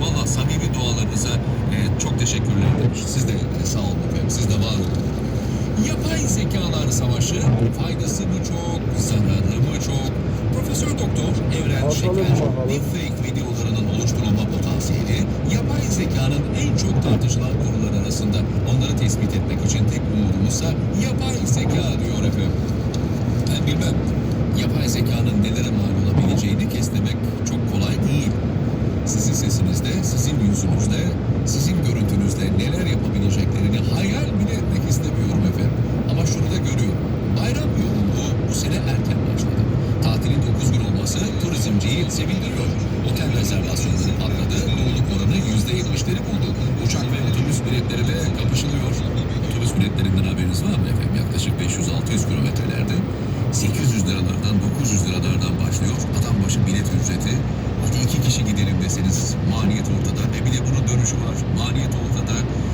Valla samimi dualarınıza e, çok teşekkürler demiş. Siz de e, sağ olun efendim. Siz de var olun. Yapay zekalar savaşı faydası mı çok, zararı mı çok? Profesör Doktor Evren Şeker, deepfake videolarının oluşturulma potansiyeli yapay zekanın en çok tartışılan konular arasında. Onları tespit etmek için tek umudumuzsa yapay zeka diyor efendim. Ben bilmem. Sevindiriyor. Otel rezervasyonları patladı, doluluk oranı %70'leri buldu. Uçak ve otobüs biletleriyle kapışılıyor. Otobüs biletlerinden haberiniz var mı efendim? Yaklaşık 500-600 kilometrelerde 800 liralardan 900 liralardan başlıyor. Adam başı bilet ücreti. Hadi iki kişi gidelim deseniz maliyet ortada ve bir de bunun dönüşü var.